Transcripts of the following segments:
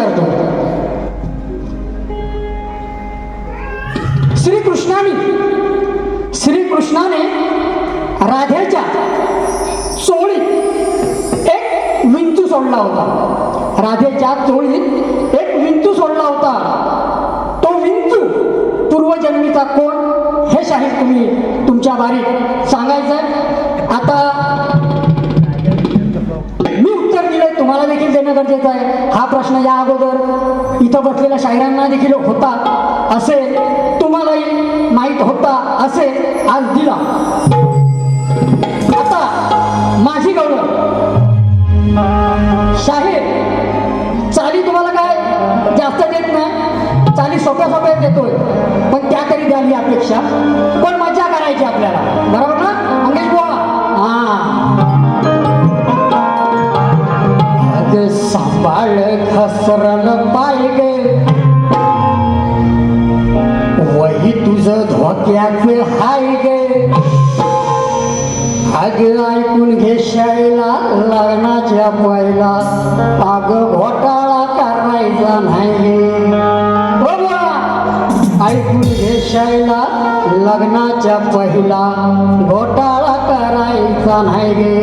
करतो श्रीकृष्णाने श्रीकृष्णाने राधेच्या चोळीत एक विंचू सोडला होता. राधेच्या चोळीत एक विंचू सोडला होता. तो विंचू पूर्वजन्मीचा कोण? हे शाहीर तुम्ही तुमच्या बारीक प्रश्न या अगोदर. इथं बसलेल्या शाहिरांना देखील होता. असे तुम्हालाही माहीत होता. असे आज दिला. आता माझी गौरव. शाहीर चाली तुम्हाला काय? जास्त देत नाही. चाली सोप्या सोप्या देतोय. पण त्या तरी द्यावी अपेक्षा. पण मजा करायची आपल्याला. सरळ पाहिजे गे वही तुझं धोक्याचे हाय गे अग ऐकून घे शाळेला लग्नाच्या पहिला. आग घोटाळा करायचा नाही ऐकून घे शाळेला लग्नाच्या पहिला. घोटाळा करायचा नाही गे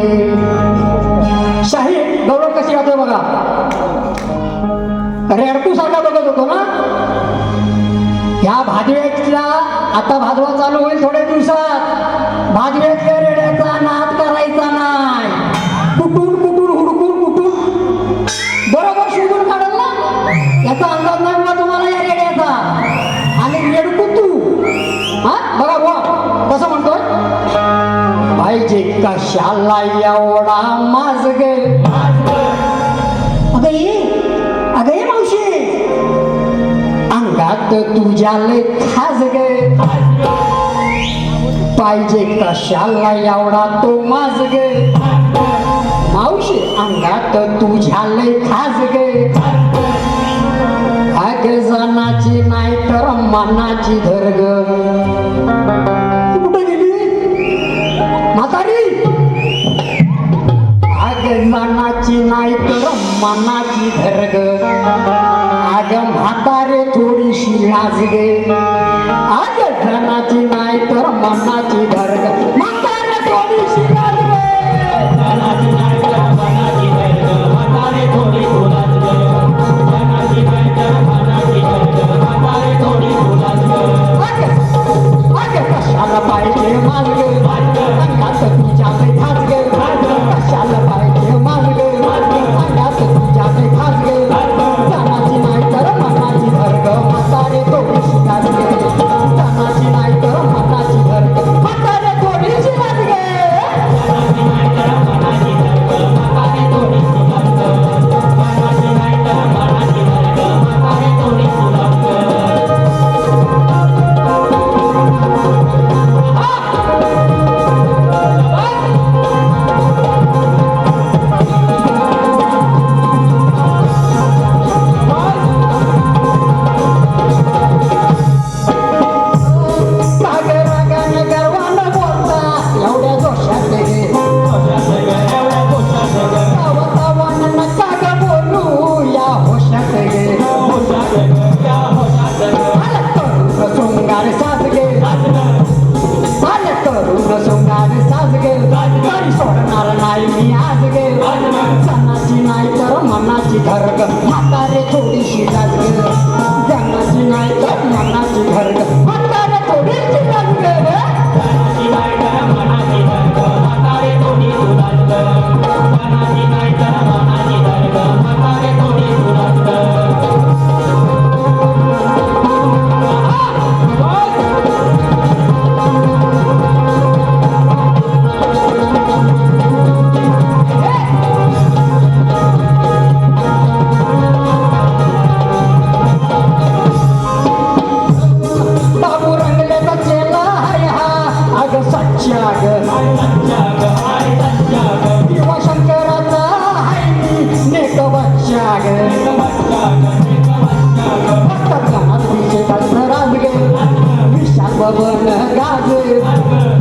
शाही गौरव कशी राहते बघा. रेडकू साठा बघत होतो ना? ह्या भाजवेतला आता भाजवा चालू होईल थोड्या दिवसात. भाजव्याच्या रेड्याचा नाद करायचा नाही. कुठून कुठून हुडकून कुठून? बरोबर शोधून काढल ना? याचा अंदाज नाही बघा तुम्हाला या रेड्याचा? आणि रेडकू तू. हा? बघा बुवा कसं म्हणतोय? पाहिजे कशाला एवढा माज गे अगं ये अगं अंगात तुझ्या लय खास गे पाहिजे कशाला एवढा तो माज गे मावशी अंगात तुझ्या लय खास गे अग जनाची नाही तर मनाची धरग. कुठे गेली? म्हातारी. अग मनाची नाही तर मनाची धरग. अग म्हातारे थोडीशी लाज गे अग धनाची नाही तर मनाची धरग म्हातारे म्हातारे थोडीशी म्हातारे थोडीशी Sabır ne you.